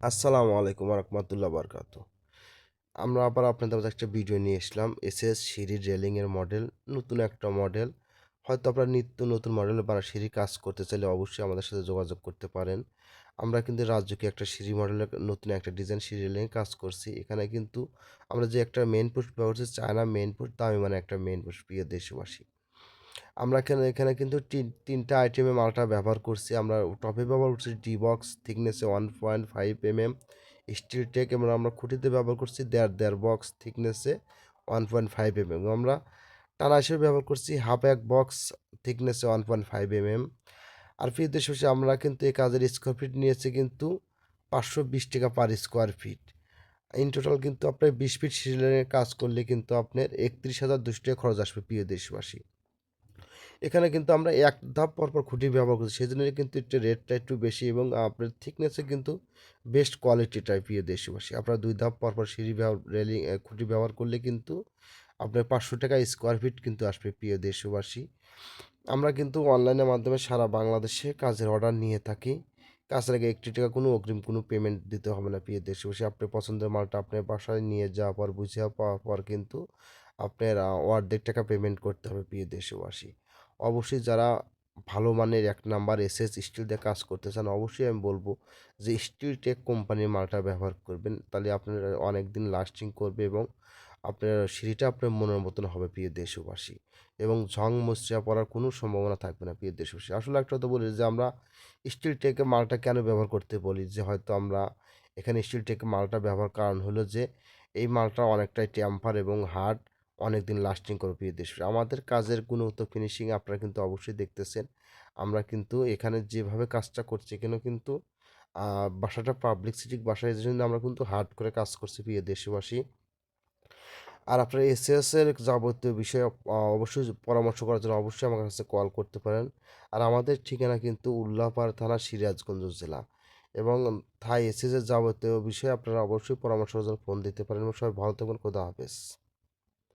আসসালামু আলাইকুম রহমতুল্লাহ বরকাত আমরা আবার আপনাদের মাঝে একটা ভিডিও নিয়ে এসলাম এসএস সিঁড়ি রেলিংয়ের মডেল নতুন একটা মডেল হয়তো আপনারা নিত্য নতুন মডেল বা সিঁড়ি কাজ করতে চাইলে অবশ্যই আমাদের সাথে যোগাযোগ করতে পারেন। আমরা কিন্তু রাজ্যকে একটা সিঁড়ি মডেলের নতুন একটা ডিজাইন সিঁড়ি রেলিংয়ে কাজ করছি। এখানে কিন্তু আমরা যে একটা মেন পোস্ট ব্যবহার করছি, চায়না মেন পোস্ট দামি মানে একটা মেন পোস্ট প্রিয় দেশবাসী। আমরা এখানে এখানে কিন্তু তিন, তিনটা আইটেমে মালটা ব্যবহার করছি। আমরা টপে ব্যবহার করছি D box থিকনেসে one point five M M steel tech এবং আমরা খুঁটিতে ব্যবহার করছি দেড় দেড় box থিকনেসে one point five M M আমরা টানা হিসেবে ব্যবহার করছি হাফ এক box থিকনেসে one point five M M আর দেশ হচ্ছে আমরা কিন্তু এই কাজের স্কোয়ার ফিট নিয়েছি কিন্তু পাঁচশো বিশ টাকা per square feet in total কিন্তু আপনার বিশ ফিট সিলিংয়ের কাজ করলে কিন্তু আপনার একত্রিশ হাজার দুশো টাকা খরচ আসবে প্রিয় দেশবাসী। এখানে কিন্তু আমরা এক ধাপ পরপর খুঁটি ব্যবহার করছি সেই জন্য কিন্তু একটু রেটটা একটু বেশি এবং আপনার থিকনেসে কিন্তু বেস্ট কোয়ালিটি টাইপ প্রিয় দেশবাসী। আপনারা দুই ধাপ পরপর সিঁড়ি ব্যবহার রেলিং খুঁটি ব্যবহার করলে কিন্তু আপনার পাঁচশো টাকা স্কোয়ার ফিট কিন্তু আসবে প্রিয় দেশবাসী। আমরা কিন্তু অনলাইনের মাধ্যমে সারা বাংলাদেশে কাজের অর্ডার নিয়ে থাকি। কাজের আগে একটি টাকা কোনো অগ্রিম কোনো পেমেন্ট দিতে হবে না প্রিয় দেশবাসী। আপনার পছন্দের মালটা আপনার বাসায় নিয়ে যাওয়ার পর, বুঝে পাওয়ার পর কিন্তু আপনার অর্ধেক টাকা পেমেন্ট করতে হবে প্রিয় দেশবাসী। অবশ্যই যারা ভালো মানের এক নাম্বার এসএস স্টিল দিয়ে কাজ করতে চান, অবশ্যই আমি বলব যে স্টিল টেক কোম্পানির মালটা ব্যবহার করবেন। তাহলে আপনার অনেক দিন লাস্টিং করবে এবং আপনার সিঁড়িটা আপনার মনের মতন হবে, প্রিয় দেশবাসী। এবং ঝং মসৃয়া পড়ার কোনো সম্ভাবনা থাকবে না, প্রিয় দেশবাসী। আসলে একটা কথা বলি যে আমরা স্টিল টেকের মালটা কেন ব্যবহার করতে বলি যে হয়তো আমরা এখানে স্টিল টেকের মালটা ব্যবহার কারণ হলো যে এই মালটা অনেকটাই ট্যাম্পার এবং হার্ড অনেক দিন লাস্টিং করবে প্রিয় দেশ। আমাদের কাজের গুণগত ফিনিশিং আপনারা কিন্তু অবশ্যই দেখতেছেন। আমরা কিন্তু এখানে যেভাবে কাজটা করছি কেন কিন্তু বাসাটা পাবলিক সিটি বাসা এই জন্য আমরা কিন্তু হার্ড করে কাজ করছি প্রিয় দেশবাসী। আর আপনার এসএস এর যাবতীয় বিষয়ে অবশ্যই পরামর্শ করার জন্য অবশ্যই আমার কাছে কল করতে পারেন। আর আমাদের ঠিকানা কিন্তু উল্লাপাড় থানা সিরাজগঞ্জ জেলা। এবং থাই এসএস এর যাবতীয় বিষয়ে আপনারা অবশ্যই পরামর্শের জন্য ফোন দিতে পারেন। এবং সবাই ভালো থাকবেন, খোদা হাফেজ।